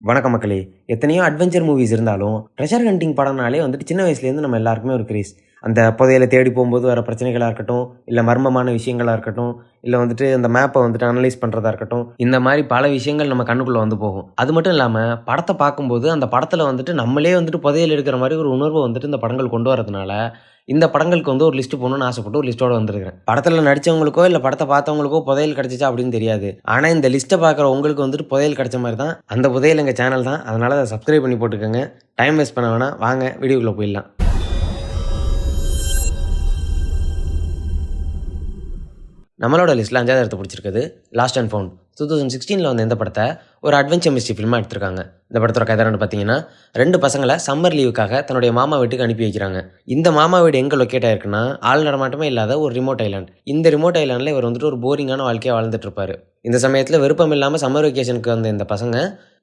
வணக்கம் மக்களே. எத்தனையோ அட்வென்ச்சர் மூவிஸ் இருந்தாலும் ட்ரெஷர் ஹண்டிங் படம்னாலே வந்துட்டு சின்ன வயசுலேருந்து நம்ம எல்லாருக்குமே ஒரு கிரேஸ் அந்த புதையில தேடி போகும்போது வர பிரச்சனைகளாக இருக்கட்டும் இல்லை மர்மமான விஷயங்களாக இருக்கட்டும் இல்லை வந்துட்டு அந்த மேப்பை வந்துட்டு அனலைஸ் பண்ணுறதா இருக்கட்டும் இந்த மாதிரி பல விஷயங்கள் நம்ம கண்ணுக்குள்ளே வந்து போகும். அது மட்டும் இல்லாமல் படத்தை பார்க்கும்போது அந்த படத்தில் வந்துட்டு நம்மளே வந்துட்டு புதையல் எடுக்கிற மாதிரி ஒரு உணர்வை வந்துட்டு இந்த படங்கள் கொண்டு வரதுனால இந்த படங்களுக்கு வந்து ஒரு லிஸ்ட் போகணும்னு ஆசைப்பட்டு ஒரு லிஸ்ட்டோட வந்திருக்கிறேன். படத்தில் நடித்தவங்களுக்கோ இல்லை படத்தை பார்த்தவங்களுக்கோ புதையல் கிடச்சிச்சா அப்படின்னு தெரியாது. ஆனால் இந்த லிஸ்ட்டை பார்க்குற உங்களுக்கு வந்துட்டு புதையல் கிடச்ச மாதிரி தான். அந்த புதையல் எங்கள் சேனல் தான். அதனால் அதை சப்ஸ்கிரைப் பண்ணி போட்டுக்கோங்க. டைம் வேஸ்ட் பண்ண வேணாம். வாங்க வீடியோக்குள்ளே போயிடலாம். நம்மளோட லிஸ்ட்டில் அஞ்சாவது இடத்த பிடிச்சிருக்குது. Lost and found two thousand சிக்ஸ்டீனில் வந்த இந்த படத்தை ஒரு அட்வென்ச்சர் மிஸ்ட்ரி ஃபில்மாக எடுத்திருக்காங்க. இந்த படத்தோட கதைன்னு பார்த்தீங்கன்னா ரெண்டு பசங்களை சம்மர் லீவுக்காக தன்னுடைய மாமா வீட்டுக்கு அனுப்பி வைக்கிறாங்க. இந்த மாமா வீடு எங்கே லொக்கேட் ஆயிருக்குன்னா ஆள் நடமாட்டமே இல்லாத ஒரு ரிமோட் ஐலாண்ட் இந்த ரிமோட் ஐலாண்டில் இவர் வந்துட்டு ஒரு போரிங்கான வாழ்க்கையை வாழ்ந்துட்டு இருப்பாரு இந்த சமயத்தில் விருப்பம் இல்லாமல் சம்மர் வெக்கேஷனுக்கு வந்த இந்த பசங்க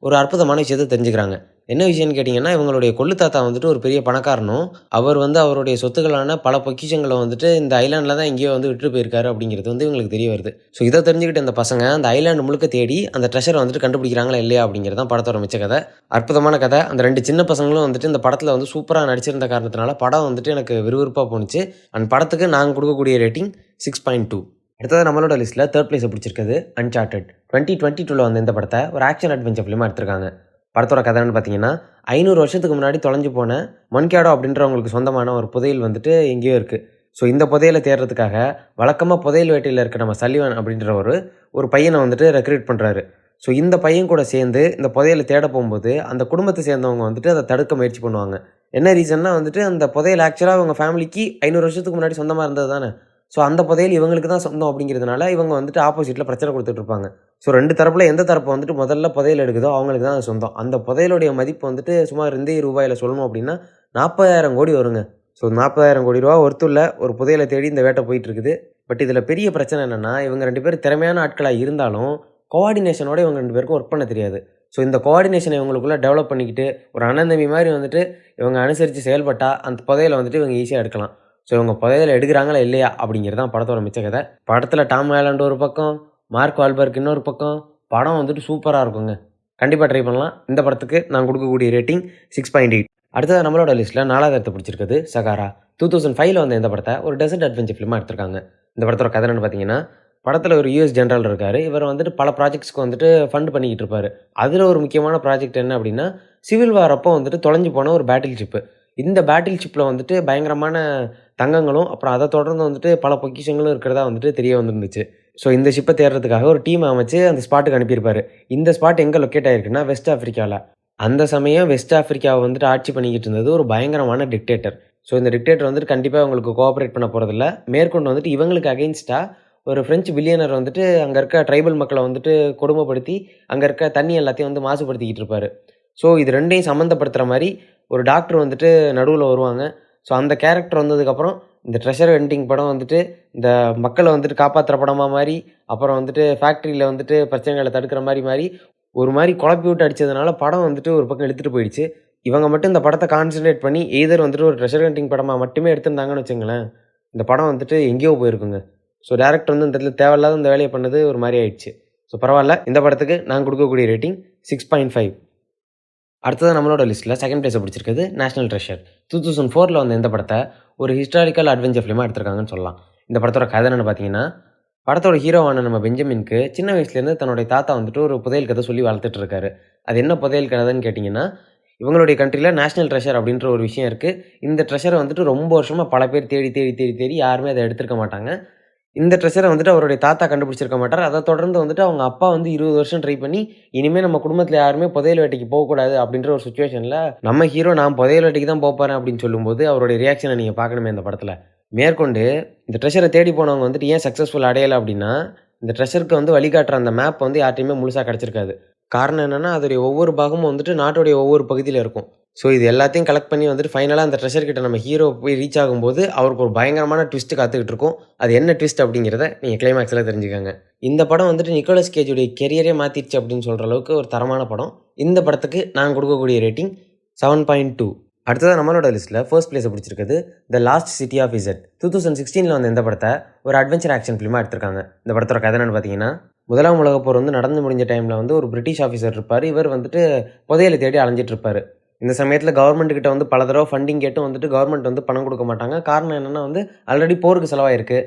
ஒரு அற்புதமான விஷயத்தை தெரிஞ்சுக்கிறாங்க. என்ன விஷயம்னு கேட்டிங்கன்னா இவங்களுடைய கொள்ளு தாத்தா வந்துட்டு ஒரு பெரிய பணக்காரனும் அவர் வந்து அவருடைய சொத்துக்களான பல பொக்கிஷங்களை வந்துட்டு இந்த ஐலாண்டில் தான் எங்கேயோ வந்து விட்டு போயிருக்காரு அப்படிங்கிறது வந்து இவங்களுக்கு தெரிய வருது. ஸோ இதை தெரிஞ்சுக்கிட்ட இந்த பசங்க அந்த ஐலாண்டு முழுக்க தேடி அந்த ட்ரெஷரை வந்துட்டு கண்டுபிடிக்கிறாங்களா இல்லையா அப்படிங்கிறது தான் படத்தோட மிச்ச கதை. அற்புதமான கதை. அந்த ரெண்டு சின்ன பசங்களும் வந்துட்டு இந்த படத்தில் வந்து சூப்பராக நடிச்சிருந்த காரணத்தினால படம் வந்துட்டு எனக்கு விறுவிறுப்பாக போணுச்சு. அந்த படத்துக்கு நாங்கள் கொடுக்கக்கூடிய ரேட்டிங் சிக்ஸ் பாயிண்ட் டூ. அடுத்தது நம்மளோட லிஸ்ட்டில் தேர்ட் பிளேஸை பிடிச்சிருக்குது அன்சார்ட்டட் டுவெண்ட்டி டுவெண்ட்டி டூவில் வந்து இந்த படத்தை ஒரு ஆக்ஷன் அட்வென்ச்சர் ஃபிலிமாக எடுத்திருக்காங்க. படத்தோட கதைன்னு பார்த்தீங்கன்னா ஐநூறு வருஷத்துக்கு முன்னாடி தொலைஞ்சு போன மொன்கேடோ அப்படின்றவங்களுக்கு சொந்தமான ஒரு புதையல் வந்துட்டு எங்கேயோ இருக்குது ஸோ இந்த புதையலை தேடுறதுக்காக வழக்கமாக புதையல் வேட்டையில் இருக்க நம்ம சல்லிவன் அப்படின்ற ஒரு ஒரு பையனை வந்துட்டு ரெக்ரூட் பண்ணுறாரு ஸோ இந்த பையன் கூட சேர்ந்து இந்த புதையலை தேட போகும்போது அந்த குடும்பத்தை சேர்ந்தவங்க வந்துட்டு அதை தடுக்க முயற்சி பண்ணுவாங்க. என்ன ரீசன்னா வந்துட்டு அந்த புதையல் ஆக்சுவலாக அவங்க ஃபேமிலிக்கு ஐநூறு வருஷத்துக்கு முன்னாடி சொந்தமாக இருந்தது தானே? ஸோ அந்த புதையல் இவங்களுக்கு தான் சொந்தம் அப்படிங்கிறதுனால இவங்க வந்துட்டு ஆப்போசிட்டில் பிரச்சனை கொடுத்துட்டு இருப்பாங்க. ஸோ ரெண்டு தரப்பில் எந்த தரப்பு வந்துட்டு முதல்ல புதையல் எடுக்குதோ அவங்களுக்கு தான் அது சொந்தம். அந்த புதையலுடைய மதிப்பு வந்துட்டு சுமார் ரெண்டே ரூபாயில் சொல்லணும் அப்படின்னா நாற்பதாயிரம் கோடி வருங்க. ஸோ நாற்பதாயிரம் கோடி ரூபா ஒருத்துள்ள ஒரு புதையலை தேடி இந்த வேட்டை போயிட்டு இருக்குது. பட் இதில் பெரிய பிரச்சனை என்னென்னா இவங்க ரெண்டு பேரும் திறமையான ஆட்களாக இருந்தாலும் கோஆர்டினேஷனோட இவங்க ரெண்டு பேருக்கும் ஒர்க் பண்ண தெரியாது. ஸோ இந்த கோஆர்டினேஷனை இவங்களுக்குள்ளே டெவலப் பண்ணிக்கிட்டு ஒரு அண்ணந்தம்பி மாதிரி வந்துட்டு இவங்க அனுசரித்து செயல்பட்டால் அந்த புதையில வந்துட்டு இவங்க ஈஸியாக எடுக்கலாம். ஸோ இவங்க புதையில எடுக்கிறாங்களா இல்லையா அப்படிங்கிறது தான் படத்தோட மிச்ச கதை. படத்தில் டாம் ஐலாண்ட் ஒரு பக்கம் மார்க் வால்பர்க் இன்னொரு பக்கம் படம் வந்துட்டு சூப்பராக இருக்குங்க. கண்டிப்பாக ட்ரை பண்ணலாம். இந்த படத்துக்கு நான் கொடுக்கக்கூடிய ரேட்டிங் சிக்ஸ் பாயிண்ட் எயிட் அடுத்தது நம்மளோட லிஸ்ட்டில் நாலாவது இடத்தை பிடிச்சிருக்குது சகாரா. டூ தௌசண்ட் ஃபைவ்ல வந்த இந்த படத்தை ஒரு டெசர்ட் அட்வென்ச்சர் ஃபிலிமாக எடுத்திருக்காங்க. இந்த படத்தோட கதை பார்த்தீங்கன்னா படத்தில் ஒரு யூஎஸ் ஜென்ரல் இருக்கார். இவர் வந்துட்டு பல ப்ராஜெக்ட்ஸ்க்கு வந்துட்டு ஃபண்ட் பண்ணிக்கிட்டு இருப்பார். அதில் ஒரு முக்கியமான ப்ராஜெக்ட் என்ன அப்படின்னா சிவில் வார் அப்போ வந்துட்டு தொலைஞ்சு போன ஒரு பேட்டில் ஷிப்பு இந்த பேட்டில் ஷிப்பில் வந்துட்டு பயங்கரமான தங்கங்களும் அப்புறம் அதை தொடர்ந்து வந்துட்டு பல பொக்கிஷங்களும் இருக்கிறதா வந்துட்டு தெரிய வந்துருந்துச்சு. ஸோ இந்த ஷிப்பை தேடுறதுக்காக ஒரு டீம் அமைச்சு அந்த ஸ்பாட்டுக்கு அனுப்பியிருப்பார். இந்த ஸ்பாட் எங்கே லொக்கேட் ஆகிருக்குன்னா வெஸ்ட் ஆஃப்ரிக்காவில் அந்த சமயம் வெஸ்ட் ஆஃப்ரிக்காவை வந்துட்டு ஆட்சி பண்ணிக்கிட்டு இருந்தது ஒரு பயங்கரமான டிக்டேட்டர் ஸோ இந்த டிக்டேட்டர் வந்துட்டு கண்டிப்பாக அவங்களுக்கு கோஆப்ரேட் பண்ண போகிறதில்ல மேற்கொண்டு வந்துட்டு இவங்களுக்கு அகெயின்ஸ்டாக ஒரு ஃப்ரெஞ்சு பில்லியனர் வந்துட்டு அங்கே இருக்க ட்ரைபல் மக்களை வந்துட்டு கொடுமைப்படுத்தி அங்கே இருக்க தண்ணி எல்லாத்தையும் வந்து மாசுபடுத்திக்கிட்டு இருப்பார். ஸோ இது ரெண்டையும் சம்மந்தப்படுத்துகிற மாதிரி ஒரு டாக்டர் வந்துட்டு நடுவில் வருவாங்க. ஸோ அந்த கேரக்டர் வந்ததுக்கப்புறம் இந்த ட்ரெஷர் ஹண்டிங் படம் வந்துட்டு இந்த மக்களை வந்துட்டு காப்பாற்றுற படமாக மாதிரி அப்புறம் வந்துட்டு ஃபேக்ட்ரியில் வந்துட்டு பிரச்சனைகளை தடுக்கிற மாதிரி மாதிரி ஒரு மாதிரி குழப்பி விட்டு அடித்ததுனால படம் வந்துட்டு ஒரு பக்கம் எடுத்துகிட்டு போயிடுச்சு. இவங்க மட்டும் இந்த படத்தை கான்சன்ட்ரேட் பண்ணி எய்தர் வந்துட்டு ஒரு ட்ரெஷர் ஹண்டிங் படமாக மட்டுமே எடுத்திருந்தாங்கன்னு வச்சுங்களேன் இந்த படம் வந்துட்டு எங்கேயோ போயிருக்குங்க. ஸோ டேரக்டர் வந்து இந்த இடத்துல தேவையில்லாத இந்த வேலையை பண்ணது ஒரு மாதிரி ஆயிடுச்சு. ஸோ பரவாயில்ல. இந்த படத்துக்கு நான் கொடுக்கக்கூடிய ரேட்டிங் சிக்ஸ் பாயிண்ட் ஃபைவ் அடுத்தது நம்மளோட லிஸ்ட்டில் செகண்ட் பிளேஸை பிடிச்சிருக்குது நேஷனல் ட்ரெஷர் டூ தௌசண்ட் ஃபோரில் வந்த இந்த படத்தை ஒரு ஹிஸ்டாரிக்கல் அட்வென்ச்சர் ஃபிலிமாக எடுத்திருக்காங்கன்னு சொல்லலாம். இந்த படத்தோட கதை என்னென்னு பார்த்தீங்கன்னா படத்தோட ஹீரோவான நம்ம பெஞ்சமின்க்கு சின்ன வயசுலேருந்து தன்னுடைய தாத்தா வந்துட்டு ஒரு புதையல் கதை சொல்லி வளர்த்துட்டு இருக்காரு. அது என்ன புதையல் கதைன்னு கேட்டிங்கன்னா இவங்களுடைய கண்ட்ரியில் நேஷனல் ட்ரெஷர் அப்படின்ற ஒரு விஷயம் இருக்குது இந்த ட்ரெஷரை வந்துட்டு ரொம்ப வருஷமாக பல பேர் தேடி தேடி தேடி தேடி யாருமே அதை எடுத்திருக்க மாட்டாங்க. இந்த ட்ரெஷரை வந்துட்டு அவருடைய தாத்தா கண்டுபிடிச்சிருக்க மாட்டார். அதை தொடர்ந்து வந்துட்டு அவங்க அப்பா வந்து இருபது வருஷம் ட்ரை பண்ணி இனிமேல் நம்ம குடும்பத்தில் யாருமே புதையல் வேட்டைக்கு போகக்கூடாது அப்படின்ற ஒரு சுச்சுவேஷனில் நம்ம ஹீரோ நான் புதையல் வேட்டைக்கு தான் போகிறேன் அப்படின்னு சொல்லும்போது அவருடைய ரியாக்ஷனை நீங்கள் பார்க்கணுமே இந்த படத்தில். மேற்கொண்டு இந்த ட்ரெஷரை தேடி போனவங்க வந்துட்டு ஏன் சக்ஸஸ்ஃபுல் அடையலை அப்படின்னா இந்த ட்ரெஷருக்கு வந்து வழிகாட்டுற அந்த மேப் வந்து யார்ட்டையுமே முழுசாக கிடச்சிருக்காது. காரணம் என்னென்னா அதோடைய ஒவ்வொரு பாகமும் வந்துட்டு நாட்டுடைய ஒவ்வொரு பகுதியில் இருக்கும். ஸோ இது எல்லாத்தையும் கலெக்ட் பண்ணி வந்துட்டு ஃபைனலாக அந்த ட்ரெஷர் கிட்ட நம்ம ஹீரோ போய் ரீச் ஆகும்போது அவருக்கு ஒரு பயங்கரமான ட்விஸ்ட் காத்துக்கிட்டு இருக்கும். அது என்ன ட்விஸ்ட் அப்படிங்கிறத நீங்கள் கிளைமேக்ஸில் தெரிஞ்சுக்காங்க. இந்த படம் வந்துட்டு நிக்கோலஸ் கேஜுடைய கெரியரே மாற்றிடுச்சு அப்படின்னு சொல்கிற அளவுக்கு ஒரு தரமான படம். இந்த படத்துக்கு நான் கொடுக்கக்கூடிய ரேட்டிங் செவன் பாயிண்ட் டூ அடுத்ததாக நம்மளோட லிஸ்ட்டில் ஃபர்ஸ்ட் பிளேஸை பிடிச்சிருக்குது the lost city of Z two thousand சிக்ஸ்டீனில் வந்து இந்த படத்தை ஒரு அட்வென்ச்சர் ஆக்ஷன் ஃபிலிமாக எடுத்திருக்காங்க. இந்த படத்தோட கதை என்னன்னு பார்த்தீங்கன்னா முதலாம் உலகப்போர் வந்து நடந்து முடிஞ்ச டைமில் வந்து ஒரு பிரிட்டிஷ் ஆஃபீஸர் இருப்பார். இவர் வந்துட்டு புதையலை தேடி அலைஞ்சிட்டு இருப்பார். இந்த சமயத்தில் கவர்மெண்ட் கிட்ட வந்து பல தடவை ஃபண்டிங் கேட்டு வந்துட்டு கவர்மெண்ட் வந்து பணம் கொடுக்க மாட்டாங்க. காரணம் என்னென்னா வந்து ஆல்ரெடி போருக்கு செலவாயிருக்கு.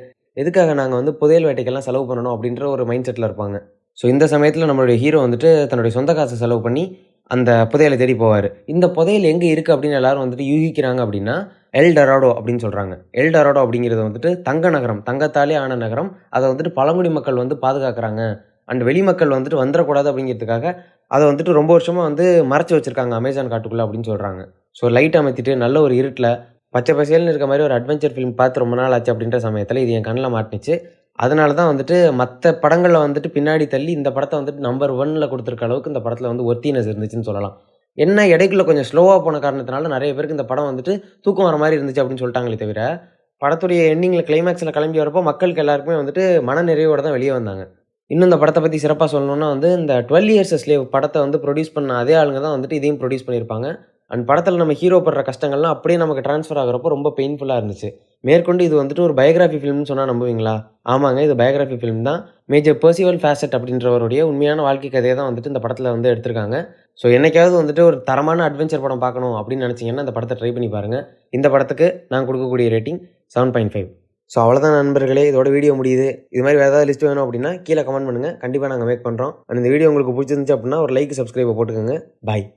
எதுக்காக நாங்கள் வந்து புதையல் வேட்டைக்கெல்லாம் செலவு பண்ணணும் அப்படின்ற ஒரு மைண்ட் செட்டில் இருப்பாங்க. ஸோ இந்த சமயத்தில் நம்மளுடைய ஹீரோ வந்துட்டு தன்னுடைய சொந்த காசை செலவு பண்ணி அந்த புதையலை தேடி போவார். இந்த புதையல் எங்கே இருக்குது அப்படின்னு எல்லாரும் வந்துட்டு யூகிக்கிறாங்க அப்படின்னா எல் டொராடோ அப்படின்னு சொல்கிறாங்க எல் டொராடோ அப்படிங்கிறது வந்துட்டு தங்க நகரம் தங்கத்தாலே ஆன நகரம். அதை வந்துட்டு பழங்குடி மக்கள் வந்து பாதுகாக்கிறாங்க. அண்ட் வெளி மக்கள் வந்துட்டு வந்துடக்கூடாது அப்படிங்கிறதுக்காக அதை வந்துட்டு ரொம்ப வருஷமாக வந்து மறைச்சி வச்சுருக்காங்க அமேசான் காட்டுக்குள்ளே அப்படின்னு சொல்கிறாங்க ஸோ லைட் அமைத்திட்டு நல்ல ஒரு இருட்டில் பச்சை பசேல்னு இருக்க மாதிரி ஒரு அட்வென்ச்சர் ஃபிலிம் பார்த்து ரொம்ப நாள் ஆச்சு அப்படின்ற சமயத்தில் இது என் கண்ணில் மாட்டினுச்சு. அதனால தான் வந்துட்டு மற்ற படங்களில் வந்துட்டு பின்னாடி தள்ளி இந்த படத்தை வந்துட்டு நம்பர் ஒன்னில் கொடுத்துருக்க அளவுக்கு இந்த படத்தில் வந்து ஒத்தினஸ் இருந்துச்சுன்னு சொல்லலாம். என்ன இடைக்குள்ள கொஞ்சம் ஸ்லோவாக போன காரணத்தினால நிறைய பேருக்கு இந்த படம் வந்துட்டு தூக்கம் வர மாதிரி இருந்துச்சு அப்படின்னு சொல்லிட்டாங்களே தவிர படத்துடைய எண்டிங்கில் கிளைமேக்ஸில் கிளம்பி வரப்போ மக்களுக்கு எல்லாருக்குமே வந்துட்டு மன நிறைவோடு தான் வெளியே வந்தாங்க. இன்னும் இந்த படத்தை பற்றி சிறப்பாக சொல்லணும்னா வந்து இந்த டுவெல் இயர்ஸ் ஸ்லேவ் படத்தை வந்து ப்ரொடியூஸ் பண்ண அதே ஆளுங்க தான் வந்துட்டு இதையும் ப்ரொடியூஸ் பண்ணியிருப்பாங்க. அண்ட் படத்தில் நம்ம ஹீரோ படுற கஷ்டங்கள்லாம் அப்படியே நமக்கு ட்ரான்ஸ்ஃபர் ஆகிறப்போ ரொம்ப பெயின்ஃபுல்லாக இருந்துச்சு. மேற்கொண்டு இது வந்துட்டு ஒரு பயோகிராஃபி ஃபிலிம்னு சொன்னால் நம்புவீங்களா? ஆமாங்க இது பயோகிராஃபி ஃபிலிம் தான். மேஜர் பர்சிவல் ஃபேசட் அப்படின்றவருடைய உண்மையான வாழ்க்கை கதையை தான் வந்துட்டு இந்த படத்தில் வந்து எடுத்திருக்காங்க. ஸோ என்னைக்காவது வந்துட்டு ஒரு தரமான அட்வென்ச்சர் படம் பார்க்கணும் அப்படின்னு நினச்சிங்கன்னா இந்த படத்தை ட்ரை பண்ணி பாருங்கள் இந்த படத்துக்கு நான் கொடுக்கக்கூடிய rating seven point five so அவ்வளோதான் நண்பர்களே. இதோட வீடியோ முடியுது. இது மாதிரி வேறு ஏதாவது லிஸ்ட் வேணும் அப்படின்னா கீழே கமெண்ட் பண்ணுங்கள் கண்டிப்பாக நாங்கள் மேக் பண்ணுறோம் அண்ட் இந்த வீடியோ உங்களுக்கு பிடிச்சிருந்துச்சு அப்படின்னா ஒரு லைக் சப்ஸ்கிரைப் போட்டுக்கோங்க. பாய்